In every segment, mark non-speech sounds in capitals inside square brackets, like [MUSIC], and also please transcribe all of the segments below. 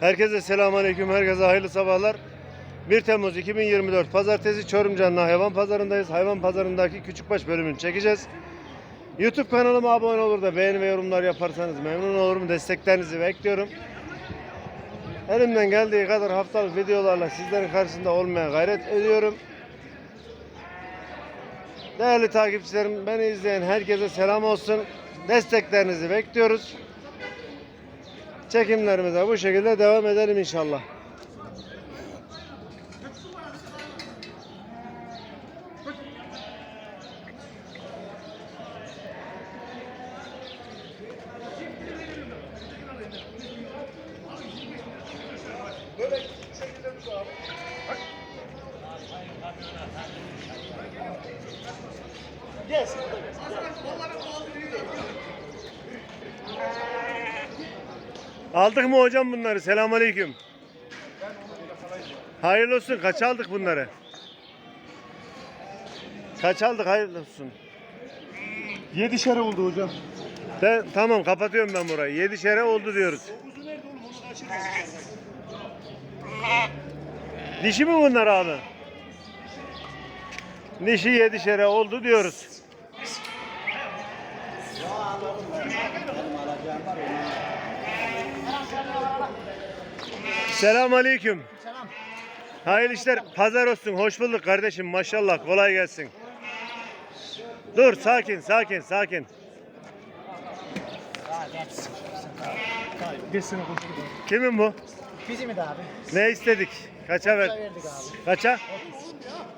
Herkese selamünaleyküm. Herkese hayırlı sabahlar. 1 Temmuz 2024 Pazartesi Çorum Canlı Hayvan Pazarındayız. Hayvan Pazarındaki küçükbaş bölümünü çekeceğiz. YouTube kanalıma abone olur da beğeni ve yorumlar yaparsanız memnun olurum. Desteklerinizi bekliyorum. Elimden geldiği kadar haftalık videolarla sizlerin karşısında olmaya gayret ediyorum. Değerli takipçilerim, beni izleyen herkese selam olsun. Desteklerinizi bekliyoruz. Çekimlerimize bu şekilde devam edelim inşallah. Aldık mı hocam bunları? Selamünaleyküm. Hayırlı olsun. Kaç aldık bunları? Kaç aldık? Hayırlı olsun. Yedişer oldu hocam. De, tamam kapatıyorum ben burayı. Yedişere oldu diyoruz. Dişi mi bunlar abi? Dişi yedişere oldu diyoruz. Selam aleyküm. Selam. Hayırlı işler. Pazar olsun. Hoş bulduk kardeşim. Maşallah. Kolay gelsin. Dur sakin sakin sakin. Kimin bu? Bizim de abi. Ne istedik? Kaça Verdik. abi. Kaça?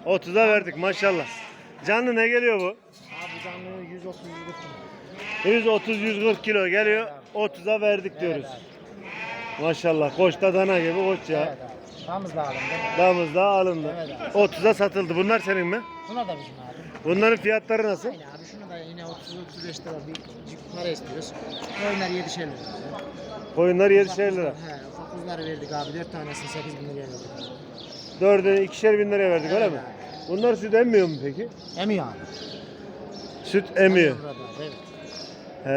30'a verdik maşallah. Canlı ne geliyor bu? Abi canlı 130 140 130-140 kilo geliyor. 30'a verdik diyoruz. Maşallah. Koçta dana gibi koç ya. Evet abi. Da alındı. Damız da alındı. Evet 30'a satıldı. Bunlar senin mi? Buna da bizim abi. Bunların fiyatları nasıl? Aynı abi şunu da yine 30-35 lira bir cik para istiyoruz. Oyunlar 7 lira. Koyunlar 7 Ufak lira. He ufak kuzları verdik abi. 4 tanesini 8 bin liraya verdik. Dördünü ikişer bin liraya verdik öyle mi? Bunlar süt emmiyor mu peki? Emiyor abi. Süt emiyor. Burada, Evet. He.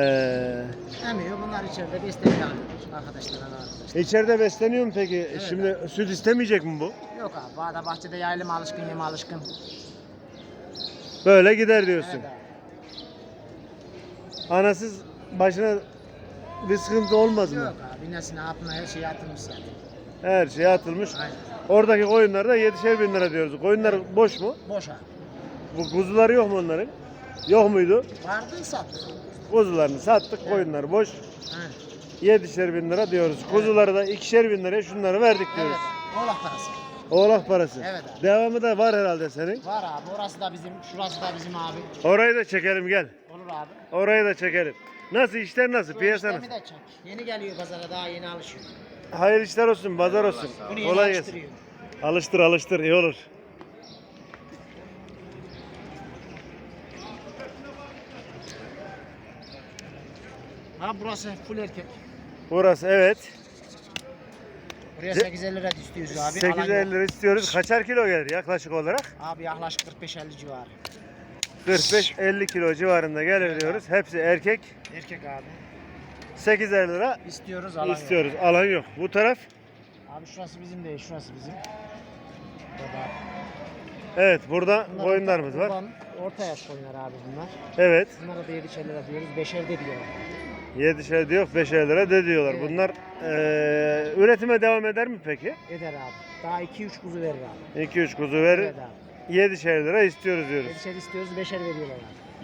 Emiyor. Bunlar içeride besleniyor abi. Arkadaşlar arkadaşlar. İçeride besleniyor mu peki? Evet Şimdi süt istemeyecek mi bu? Yok abi. Bağda bahçede yaylım alışkın, yem alışkın. Böyle gider diyorsun. Evet abi. Anasız başına bir sıkıntı olmaz mı? Yok abi. Nesine hapına her şey atılmış zaten. Her şey atılmış. Aynen. Oradaki koyunlar da 7'şer bin lira diyoruz. Koyunlar boş mu? Boş abi. Bu kuzuları yok mu onların? Yok muydu? Vardı sattık. Kuzularını sattık, Evet. koyunlar boş. Aynen. 7'şer bin lira diyoruz. Kuzuları da ikişer bin liraya şunları verdik Evet diyoruz. abi. Oğlak parası. Oğlak parası. Evet abi. Devamı da var herhalde senin. Var abi. Orası da bizim. Şurası da bizim abi. Orayı da çekelim gel. Olur abi. Orayı da çekelim. Nasıl işler nasıl? Şu Piyasa işlemi nasıl? de çek. Yeni geliyor pazara daha yeni alışıyor. Hayırlı işler olsun, pazar olsun. Bunu yeni Kolay gelsin. alıştırıyor. Alıştır alıştır iyi olur. Ha burası full erkek. Burası evet. Buraya Ce- 850 lira istiyoruz abi. Alan 850 yok. lira istiyoruz. Kaçar kilo gelir yaklaşık olarak? Abi yaklaşık 45-50 civarı. 45-50 kilo civarında gelir diyoruz. Hepsi erkek. Erkek abi. 850 lira İstiyoruz alan yok. istiyoruz. Alan yok. Bu taraf Abi şurası bizim değil, şurası bizim. Burada. evet burada Bunlar koyunlarımız orta, var. Orta yaş koyunlar abi bunlar. Evet. Bunlara da 7 lira diyoruz, 5'er de diyorlar. 7'şer diyor 5'er lira de diyorlar. Evet. Bunlar eee, üretime devam eder mi peki? Eder abi. Daha 2-3 kuzu verir abi. 2-3 kuzu verir. Evet abi. 7'şer lira istiyoruz diyoruz. 7'şer istiyoruz, 5'er veriyorlar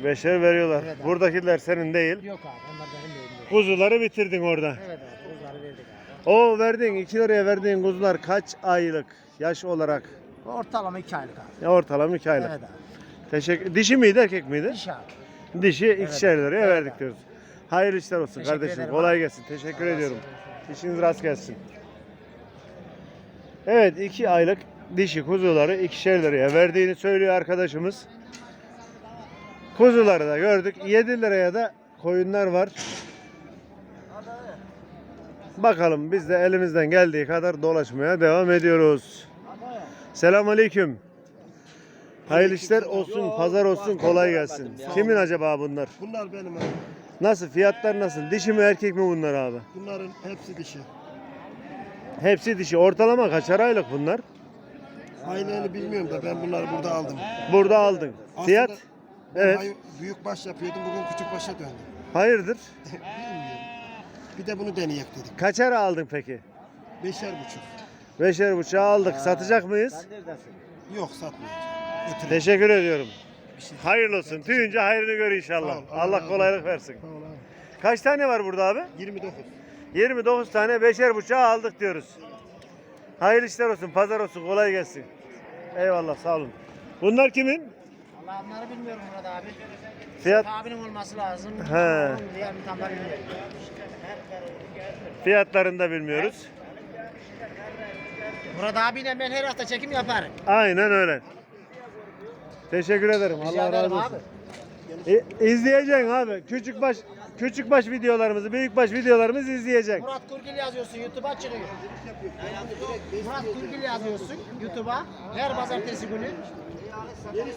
abi. 5'er veriyorlar. Evet abi. Buradakiler senin değil. Yok abi, onlar benim değil. değil. Kuzuları bitirdin orada. Evet abi, kuzuları verdik abi. O verdiğin 2 liraya verdiğin kuzular kaç aylık yaş olarak? Ortalama 2 aylık abi. Ya ortalama 2 aylık. Evet abi. Teşekkür. Dişi miydi erkek miydi? Diş abi. Dişi ikişer liraya Evet verdik abi. diyoruz. Hayırlı işler olsun Teşekkür kardeşim. ederim Kolay gelsin. Teşekkür ediyorum. İşiniz rast gelsin. Evet 2 aylık dişi kuzuları ikişer liraya verdiğini söylüyor arkadaşımız. Kuzuları da gördük. 7 liraya da koyunlar var. Bakalım biz de elimizden geldiği kadar dolaşmaya devam ediyoruz. Selamünaleyküm. Hayırlı işler olsun, pazar olsun, kolay gelsin. Kimin acaba bunlar? Bunlar benim abi. Nasıl? Fiyatlar nasıl? Dişi mi erkek mi bunlar abi? Bunların hepsi dişi. Hepsi dişi. Ortalama kaçar aylık bunlar? Aileni bilmiyorum da ben bunları burada aldım. Burada aldın. Aslında Fiyat? ben Evet. büyük baş yapıyordum bugün küçük başa döndüm. [LAUGHS] Hayırdır? bilmiyorum. Bir de bunu deneyek dedik. Kaçar aldın peki? Beşer buçuk. Beşer buçuğa aldık. Satacak mıyız? Yok satmayacağım. Götürün. Teşekkür ediyorum. Hayırlı olsun. Tüyünce hayrını gör inşallah. Sağ ol, Allah Allah kolaylık versin. Sağ ol abi. Kaç tane var burada abi? 29. 29 tane beşer buçuğa aldık diyoruz. Hayırlı işler olsun, pazar olsun, kolay gelsin. Eyvallah, sağ olun. Bunlar kimin? Allah onları bilmiyorum Murat abi. Fiyat Abinin olması lazım. He. Fiyatlarını da bilmiyoruz. Murat abiyle ben her hafta çekim yaparım. Aynen öyle. Teşekkür ederim. Rica Allah razı olsun. abi. İ- İzleyeceksin abi. Küçük baş küçük baş videolarımızı, büyük baş videolarımızı izleyeceksin. Murat Kurgil yazıyorsun YouTube'a çıkıyor. Murat Kurgil yazıyorsun YouTube'a. Her pazartesi günü.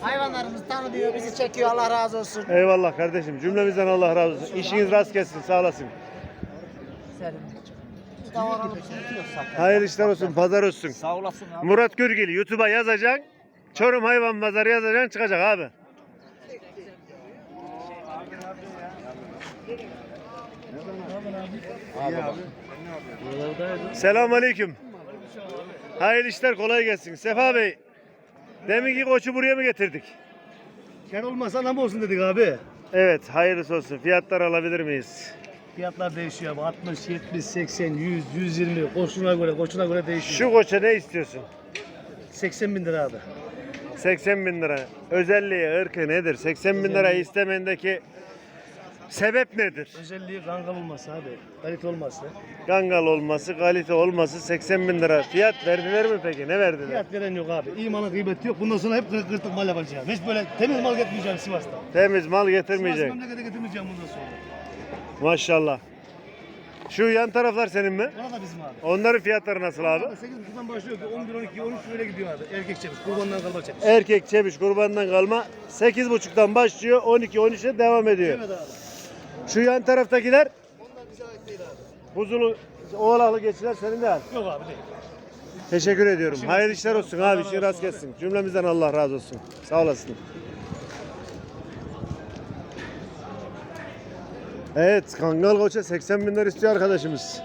Hayvanlarımız tanıyor, bizi çekiyor. Allah razı olsun. Eyvallah kardeşim. Cümlemizden Allah razı olsun. İşiniz rast gelsin, sağ olasın. Hayırlı işler olsun, pazar olsun. Sağ olasın abi. Murat Gürgil YouTube'a yazacaksın. Çorum Hayvan Pazarı yazacaksın çıkacak abi. Selamun Aleyküm. Hayırlı işler kolay gelsin. Sefa Bey. Deminki koçu buraya mı getirdik? Ker olmasa nam olsun dedik abi. Evet hayırlısı olsun. Fiyatlar alabilir miyiz? Fiyatlar değişiyor abi. 60, 70, 80, 100, 120. Koşuna göre, koşuna göre değişiyor. Şu koça ne istiyorsun? 80 bin lira abi. 80 bin lira. Özelliği, ırkı nedir? 80 bin lirayı istemendeki sebep nedir? Özelliği kangal olması abi. Kalite olması. Gangal olması, kalite olması 80 bin lira. Fiyat verdiler mi peki? Ne verdiler? Fiyat veren yok abi. İyi malın kıymeti yok. Bundan sonra hep kırık kırtık mal yapacağım. Hiç böyle temiz mal getirmeyeceğim Sivas'ta. Temiz mal Sivas getirmeyecek. memlekete getirmeyeceğim bundan sonra. Maşallah. Şu yan taraflar senin mi? Bana da bizim abi. Onların fiyatları nasıl abi? 8.5'dan başlıyor ki 11, 12, 13 böyle gidiyor abi. Erkek çeviş. Kurbandan kalma çeviş. Erkek çeviş kurbandan kalma 8.5'tan başlıyor 12 13'e devam ediyor. Evet abi. Şu yan taraftakiler Onlar bize ait değil abi. buzulu oğlaklı geçiler senin de. Yok abi değil. Teşekkür ediyorum. Hayırlı işler olsun abi. İşin rast gelsin. Cümlemizden Allah razı olsun. Sağ olasın. Evet, Kangal Koç'a 80 bin lira istiyor arkadaşımız.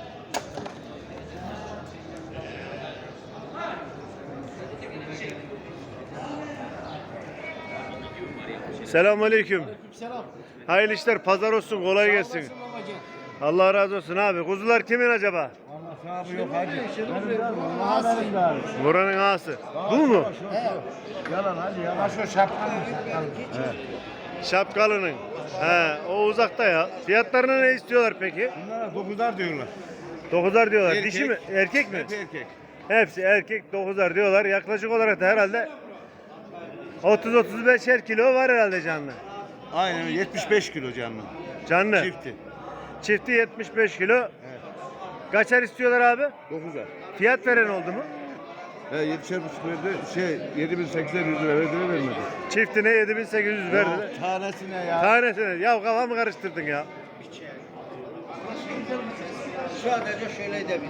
Selamun Aleyküm. Selam. Hayırlı işler, pazar olsun, kolay gelsin. Allah razı olsun abi. Kuzular kimin acaba? Buranın ağası. Bu mu? Şapkalı'nın. He, o uzakta ya. Fiyatlarına ne istiyorlar peki? Bunlara dokuzar diyorlar. 9'ar diyorlar. Erkek. Dişi mi? Erkek mi? Hep erkek. Hepsi erkek 9'ar diyorlar. Yaklaşık olarak da herhalde 30-35'er kilo var herhalde canlı. Aynen öyle, 75 kilo canlı. Canlı. Çifti. Çifti 75 kilo. Evet. Kaçar istiyorlar abi? Dokuzar. Fiyat veren oldu mu? He yedişer buçuk verdi. Şey 7800 lira verdi vermedi. Çiftine 7800 verdiler. Ya, Tanesine ya. Tanesine. Ya kafamı karıştırdın ya. Sadece şöyle de bir.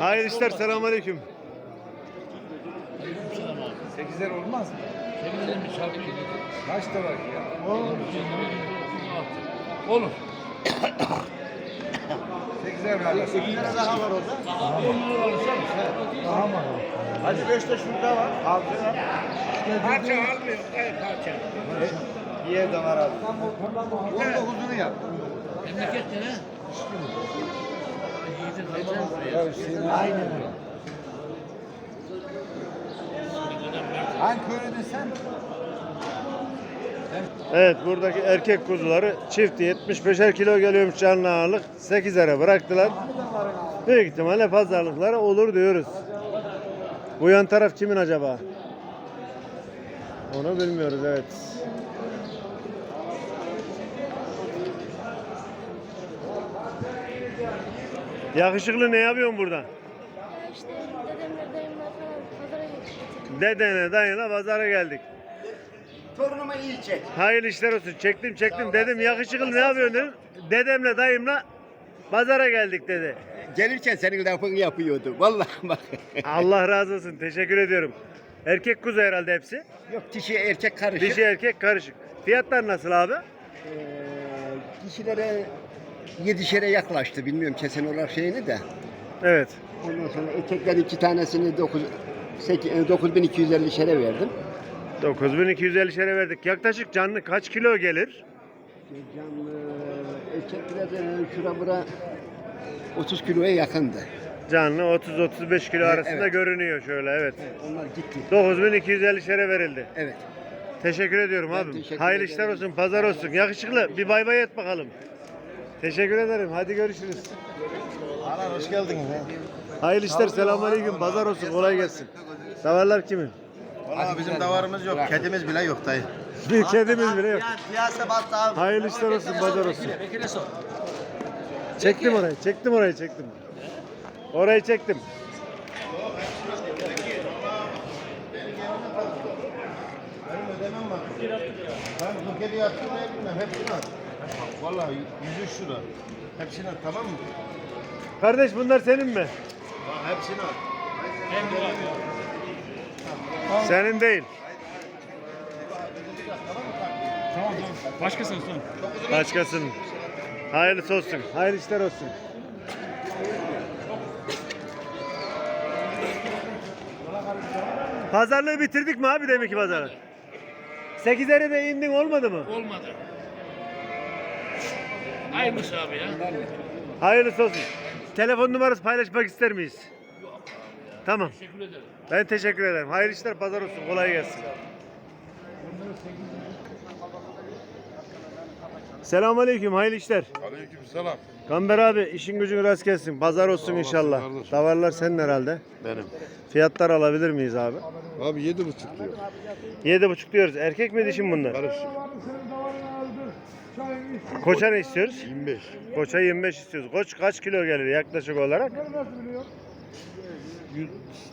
Hayırlı işler. Selamünaleyküm. Sekizler olmaz mı? Kaç da var ya? Olur. Sekizler galiba. Sekizler daha var orada. Daha mı? Hadi beş de şurada var. Altı var. Parça almıyor. Parça. Bir yerden var abi. On dokuzunu yap. Aynen öyle. Hangi köylüdün sen? Evet buradaki erkek kuzuları çifti 75'er kilo geliyormuş canlı ağırlık. 8'lere bıraktılar. Büyük ihtimalle pazarlıkları olur diyoruz. Bu yan taraf kimin acaba? Onu bilmiyoruz evet. Yakışıklı ne yapıyorsun burada? İşte dedemler, dayımlar falan pazara getirdik. Dedene dayına pazara geldik. Torunumu iyi çek. Hayırlı işler olsun. Çektim çektim dedim yakışıklı ne yapıyorsun dedim. Dedemle dayımla pazara geldik dedi. Gelirken senin lafını yapıyordu. Vallahi [LAUGHS] bak. Allah razı olsun. Teşekkür ediyorum. Erkek kuzu herhalde hepsi. Yok dişi erkek karışık. Dişi erkek karışık. Fiyatlar nasıl abi? Ee, dişilere yedişere yaklaştı. Bilmiyorum kesen olarak şeyini de. Evet. Ondan sonra erkekler iki tanesini 9 8, 9250 şere verdim. 9250 şere verdik. Yaklaşık canlı kaç kilo gelir? Canlı erkekler şura bura 30 kiloya yakındı. Canlı 30-35 kilo Evet, arasında evet. görünüyor şöyle evet. Onlar gitti. 9250 şere verildi. Evet. Teşekkür ediyorum Ben abim. teşekkür Hayırlı ederim. işler olsun, pazar olsun. Yakışıklı bir bay bay et bakalım. Teşekkür ederim. Hadi görüşürüz. hoş geldin. Hayırlı işler. Selamünaleyküm. Pazar olsun. Kolay gelsin. Davarlar kimin? Valla bizim davarımız yok, kedimiz bile yok dayı. Bir kedimiz bile yok. Piyasa battı abi. Hayırlı işler olsun. Pazar olsun. Çektim orayı. Çektim orayı. Çektim. Orayı çektim. Ben bu kedi yattım ne bilmem, hepsini at. Valla yüzü şurada. Hepsini at tamam mı? Kardeş bunlar senin mi? Bak hepsini at. Senin değil. Başkasın son. Başkasının. Hayırlısı olsun. Hayırlı işler olsun. Pazarlığı bitirdik mi abi demek ki pazarı? Sekizlere de indin olmadı mı? Olmadı. Hayırlısı abi ya. Hayırlısı olsun. Telefon numarası paylaşmak ister miyiz? Tamam. Teşekkür ederim. Ben teşekkür ederim. Hayırlı işler pazar olsun. Kolay gelsin. Selamünaleyküm. Hayırlı işler. Aleykümselam. Gamber abi işin gücün rast gelsin. Pazar olsun olasın inşallah. kardeşim. Davarlar senin herhalde. Benim. Fiyatlar alabilir miyiz abi? Abi yedi buçuk diyor. Yedi buçuk diyoruz. Erkek mi dişi mi bunlar? Karışık. Koça ne istiyoruz? 25. Koça 25 istiyoruz. Koç kaç kilo gelir yaklaşık olarak?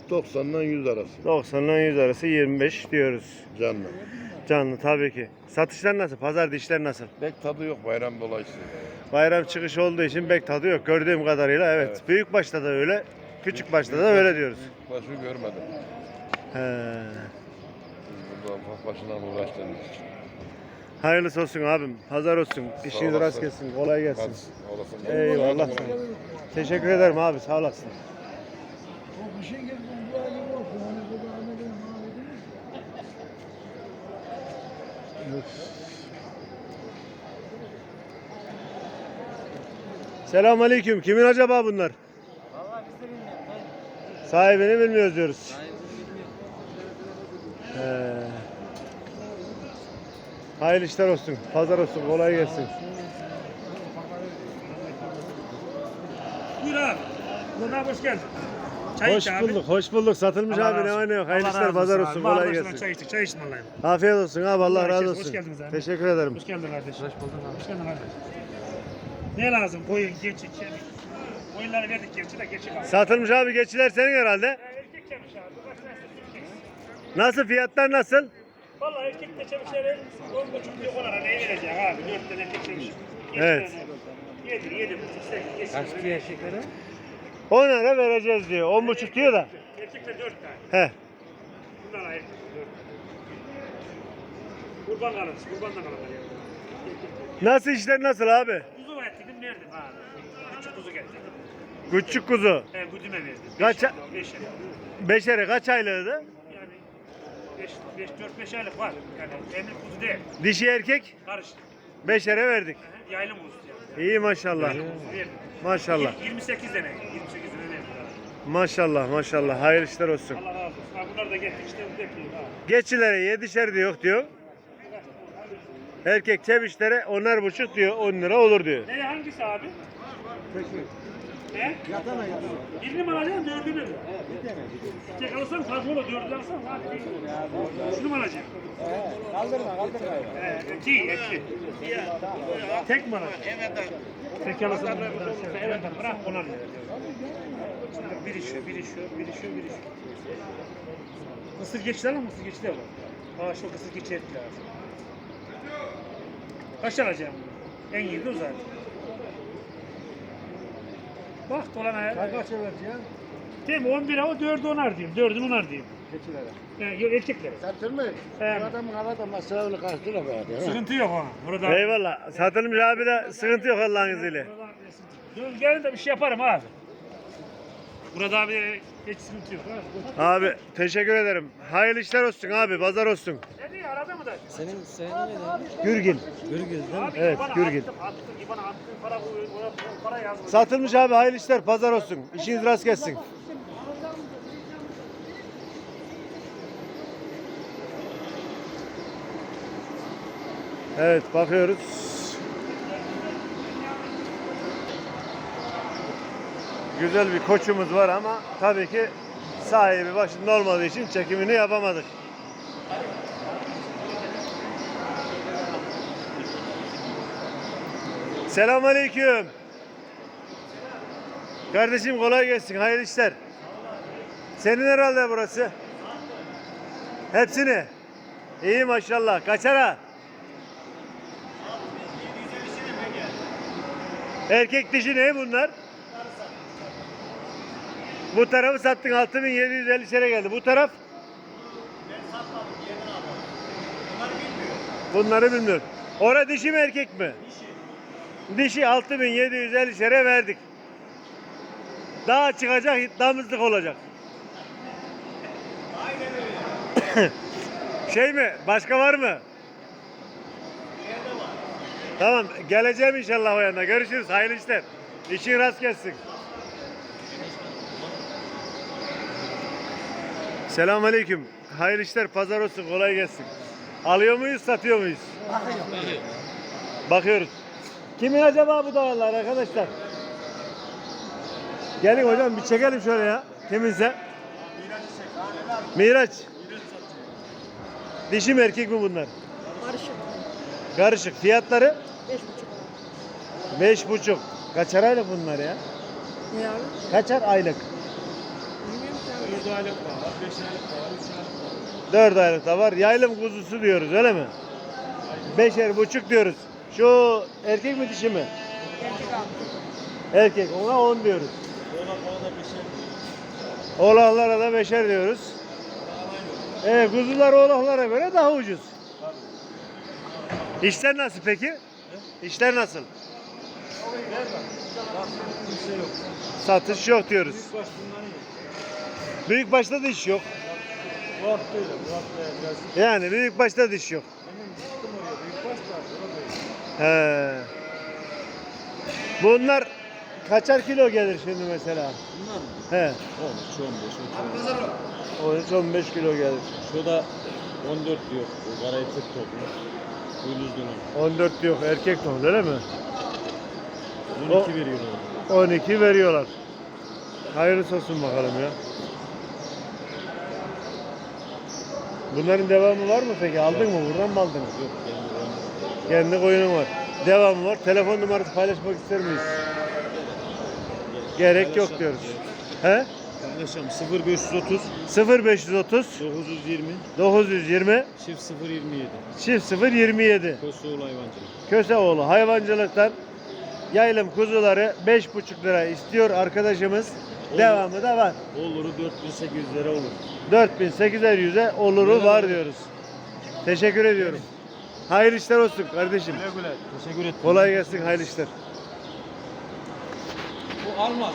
90'dan 100 arası. 90 ile 100 arası 25 diyoruz. Canlı. Canlı tabii ki. Satışlar nasıl? Pazar dişler nasıl? Pek tadı yok bayram dolayısıyla. Bayram çıkışı olduğu için pek tadı yok. Gördüğüm kadarıyla evet. Evet. Büyük başta da öyle. Küçük başta da öyle diyoruz. Başı görmedim. He. Burada başından uğraştığımız için. Hayırlısı olsun abim. Pazar olsun. İşiniz rast gelsin. Kolay gelsin. Olasın. Eyvallah. Teşekkür ederim abi. Sağ olasın. Selamünaleyküm. Kimin acaba bunlar? Sahibini bilmiyoruz diyoruz. Ee, hayırlı işler olsun. Pazar olsun. Kolay gelsin. Buyur abi. Buradan hoş geldin. Çay Hoş iç abi. bulduk, hoş bulduk. Satılmış Allah abi ne razı var ne yok. Hayırlı Allah işler, razı pazar abi. olsun. Var Kolay gelsin. Çay içtik, çay içtin vallahi. Afiyet olsun abi. Allah Allah razı olsun. Hoş geldiniz abi. Teşekkür ederim. Hoş geldin kardeş. Hoş bulduk abi. Hoş geldin kardeş. Ne lazım? Koyun, geçi, kemik. Koyunları verdik gerçi de geçi kaldı. Satılmış abi geçiler senin herhalde. Ha, Erkek kemik abi. Bak nasıl Türkçe. Nasıl fiyatlar nasıl? Vallahi erkek de kemikleri 10 buçuk diyor onlara ne verecek abi? 4 tane erkek kemik. Evet. 7, 7 buçuk, 8, Kaç diye erkekleri? 10 lira vereceğiz diyor. 10 buçuk diyor da. Erkekler 4 tane. He. Bunlar. 4 Kurban kalırız. Kurban da kalırlar. Nasıl işler nasıl abi? Kuzu var verdim abi. Küçük kuzu getirdim. Küçük kuzu. He güdüme verdim. Kaç- 5 ay. Beşeri kaç aylığıydı? Yani 5 5 4 5 aylık var. Yani emri kuzu değil. Dişi erkek Karışık. beşere verdik. Yaylım kuzu yani. İyi maşallah. Yaylım kuzu verdim. Maşallah. 28 tane. 28 tane verdim. abi. Maşallah maşallah. Hayırlı işler olsun. Allah razı olsun. Ha, bunlar da işte bekliyor ha. Geçilere yedişer diyor diyor. Erkek çebişlere onar buçuk diyor. 10 lira olur diyor. Ne hangisi abi? Ne? Yatana yatana. Birini mi alacaksın dördünü mü? Tek alırsan fazla olur dördünü alırsan hadi. Şunu mu alacaksın? Kaldırma kaldırma. Ee, iki, iki. Tek mi alacaksın? Evet Tek alırsan evet bırak ona? Bir işiyor, bir işiyor, bir işiyor, bir işiyor. Mısır geçti ama mısır geçti ama. Aa şu kısık içerik lazım. Kaç alacağım? En iyi de o zaten. Bak dolan ayağı. Kaç vereceğim? Değil mi? 11 o 4'ü onar diyeyim. 4'ü onar diyeyim. Keçilere. He, yok erkeklere. Satır mı? He. Bu adamın havada masrafını verdi? ha? Sıkıntı yok ha. Burada. Eyvallah. Satılmış abi de sıkıntı yok Allah'ın izniyle. Dur gelin de bir şey yaparım abi. Burada abi hiç sıkıntı yok. Ha. Abi teşekkür ederim. Hayırlı işler olsun abi. Pazar olsun. Ne diyor arada mı da? Senin senin neydi? Gürgin. Gürgüz değil mi? Abi Evet, bana Gürgün. attım, attım, attığın para bu, ona para yazmadı. Satılmış abi. Hayırlı işler. Pazar olsun. İşiniz rast gelsin. Evet bakıyoruz. Güzel bir koçumuz var ama tabii ki sahibi başında olmadığı için çekimini yapamadık. Selamünaleyküm. Kardeşim kolay gelsin. Hayırlı işler. Senin herhalde burası. Hepsini. İyi maşallah. Kaçara? Erkek dişi ne bunlar? Bu tarafı sattın 6750 lira geldi. Bu taraf? Bunları bilmiyorum. Ora dişi mi erkek mi? Dişi. Dişi 6750 lira verdik. Daha çıkacak damızlık olacak. [COUGHS] şey mi? Başka var mı? Tamam geleceğim inşallah o yana. Görüşürüz. Hayırlı işler. İşin rast gelsin. Selamünaleyküm. Hayırlı işler. Pazar olsun. Kolay gelsin. Alıyor muyuz, satıyor muyuz? Bakıyoruz. Kimin acaba bu dağlar arkadaşlar? Gelin hocam bir çekelim şöyle ya. Kiminse? Miraç. Dişi mi erkek mi bunlar? Karışık. Karışık. Fiyatları? Beş buçuk. Beş buçuk. Kaçar aylık bunlar ya? Ne abi? Kaçar aylık? Bilmiyorum ki abi. Dört aylık var. Yaylım kuzusu diyoruz öyle mi? Beşer buçuk diyoruz. Şu erkek mi dişi mi? Erkek abi. Erkek. Ona on diyoruz. Oğlaklara da beşer diyoruz. Evet, kuzular oğlaklara göre daha ucuz. İşler nasıl peki? İşler nasıl? Satış yok diyoruz. Büyük başta da iş yok. Bu hafta öyle. Bu hafta biraz. Yani büyük başta da iş yok. Benim oraya. Büyük baş. He. Bunlar kaçar kilo gelir şimdi mesela? Bunlar mı? He. 13, 15, 13. 13-15 kilo gelir. Şu da 14 diyor. Bu karayı tık toplu. Uyluz dönüm. 14 yok erkek tohum öyle mi? 12 O- veriyor ona. 12 veriyorlar. Hayırlısı olsun bakalım ya. Bunların devamı var mı peki? Aldın mı? Buradan mı aldın? Yok. Kendi koyunun var. Devamı var. Telefon numarası paylaşmak ister miyiz? Gerek yok diyoruz. He? Paylaşalım 0530 0530 920 920 çift 027. çift 027 Kosoğlu hayvancılık. Köseoğlu hayvancılıktan yaylım kuzuları 5,5 lira istiyor arkadaşımız. Devamı da var. Oluru 4800 lira olur. 4800'e oluru var diyoruz. Teşekkür ediyorum. Hayırlı işler olsun kardeşim. Güle güle. Teşekkür ederim. Kolay gelsin hayırlı işler. Bu almaz.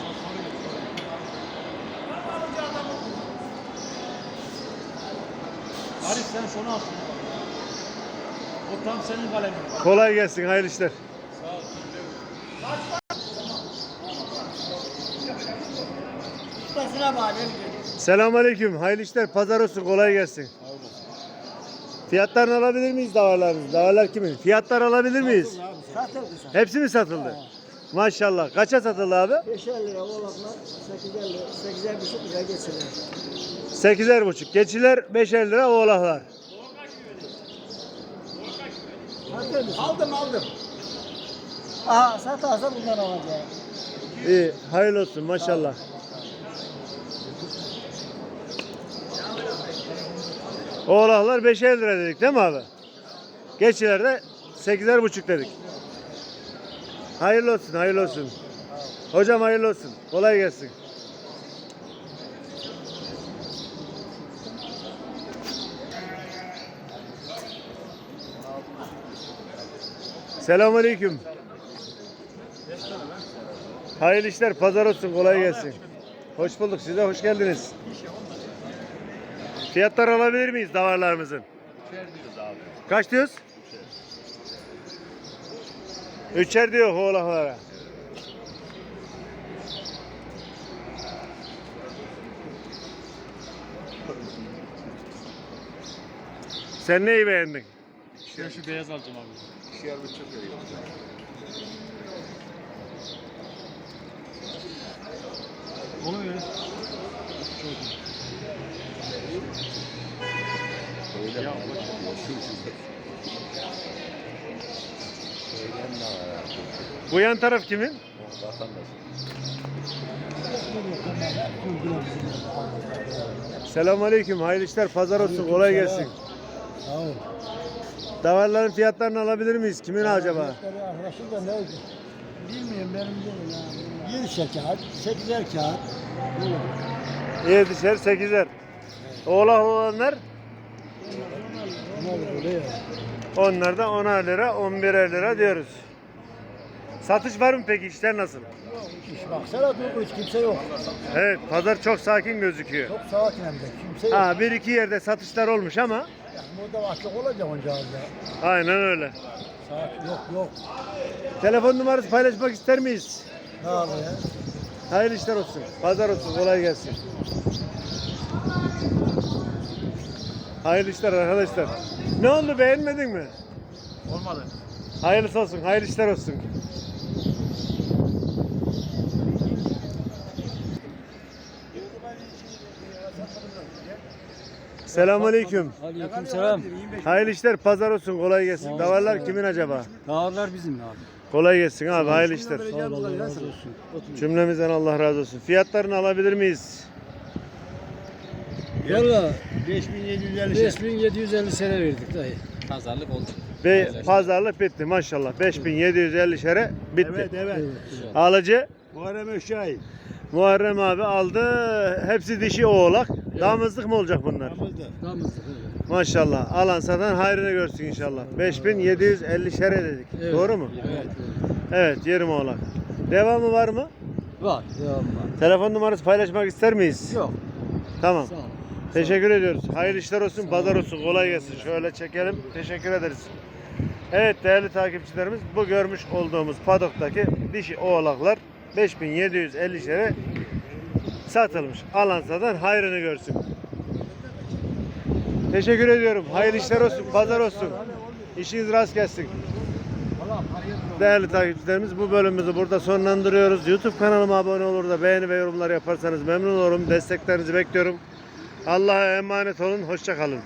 Arif sen şunu al. O tam senin kalemin. Kolay gelsin hayırlı işler. Selamünaleyküm. Hayırlı işler. Pazar olsun. Kolay gelsin. Fiyatlarını alabilir miyiz davarlarınız? Davarlar kimin? Fiyatlar alabilir miyiz? Satıldı sen. Hepsi mi satıldı? Maşallah. Kaça satıldı abi? 5'er lira oğlaklar 8'er lira, 8'er buçuk lira. Sekizer buçuk. Geçiler beşer lira oğlaklar. Satıldı. Aldım aldım. Aha satarsa bundan alacağım. İyi. Hayırlı olsun. Maşallah. Oğlaklar 5'er lira dedik değil mi abi? Geçilerde 8'er buçuk dedik. Hayırlı olsun, hayırlı olsun. Hocam hayırlı olsun. Kolay gelsin. Selamünaleyküm. Hayırlı işler, pazar olsun, kolay gelsin. Hoş bulduk, size hoş geldiniz. Fiyatlar alabilir miyiz davarlarımızın? Kaç diyoruz? Üçer diyor oğlaklara. Sen neyi beğendin? Ben şu beyaz alacağım abi. İşe yardım çok veriyor. Onu ver. Öyle Ya? Bu yan taraf kimin? O Vatandaş. Selamünaleyküm. Hayırlı işler. Pazar olsun. Kolay gelsin. Sağ ol. Davarların fiyatlarını alabilir miyiz? Kimin acaba? Arkadaşım da ne oldu? Bilmiyorum benim de ya. Bir şeker, sekizer kağıt. Yedişer, sekizler. Oğlak olanlar olur öyle ya. onlar da 10'ar lira, 11'er lira diyoruz. Satış var mı peki? İşler nasıl? İş baksana dur hiç kimse yok. Evet, pazar çok sakin gözüküyor. Çok sakin hem de kimse yok. Ha, bir iki yerde satışlar olmuş ama Yani burada açlık olacak onca ya. aynen öyle. Saat yok yok. Telefon numarası paylaşmak ister miyiz? Ne abi ya? Hayırlı işler olsun. Pazar olsun. Kolay gelsin. Hayırlı işler arkadaşlar. Ne oldu beğenmedin mi? Olmadı. Hayırlısı olsun. Hayırlı işler olsun. Selamünaleyküm. Aleyküm selam. Hayırlı işler. Pazar olsun. Kolay gelsin. Davarlar kimin acaba? Dağlar bizim abi. Kolay gelsin abi. Hayırlı işler. Sağ ol Allah razı olsun. Otur. Cümlemizden Allah razı olsun. Fiyatlarını alabilir miyiz? Valla 5750 5750 sene verdik dayı. Pazarlık oldu. Ve pazarlık bitti maşallah. 5750 şere bitti. Evet evet. Alıcı Muharrem Öşay. Muharrem abi aldı. Hepsi dişi oğlak. Damızlık mı olacak bunlar? Damızlık öyle. Maşallah. Alan satan hayrını görsün inşallah. 5750 şere dedik. Evet. Doğru mu? Evet. Evet, yerim oğlak. Devamı var mı? Var. Devam var. Telefon numarası paylaşmak ister miyiz? Yok. Tamam. Sağ ol. Teşekkür ediyoruz. Hayırlı işler olsun, pazar olsun. Kolay gelsin. Şöyle çekelim. Teşekkür ederiz. Evet değerli takipçilerimiz bu görmüş olduğumuz padoktaki dişi oğlaklar 5750 lira satılmış. Alan satan hayrını görsün. Teşekkür ediyorum. Hayırlı işler olsun, pazar olsun. İşiniz rast gelsin. Değerli takipçilerimiz bu bölümümüzü burada sonlandırıyoruz. YouTube kanalıma abone olur da beğeni ve yorumlar yaparsanız memnun olurum. Desteklerinizi bekliyorum. Allah'a emanet olun. Hoşça kalın.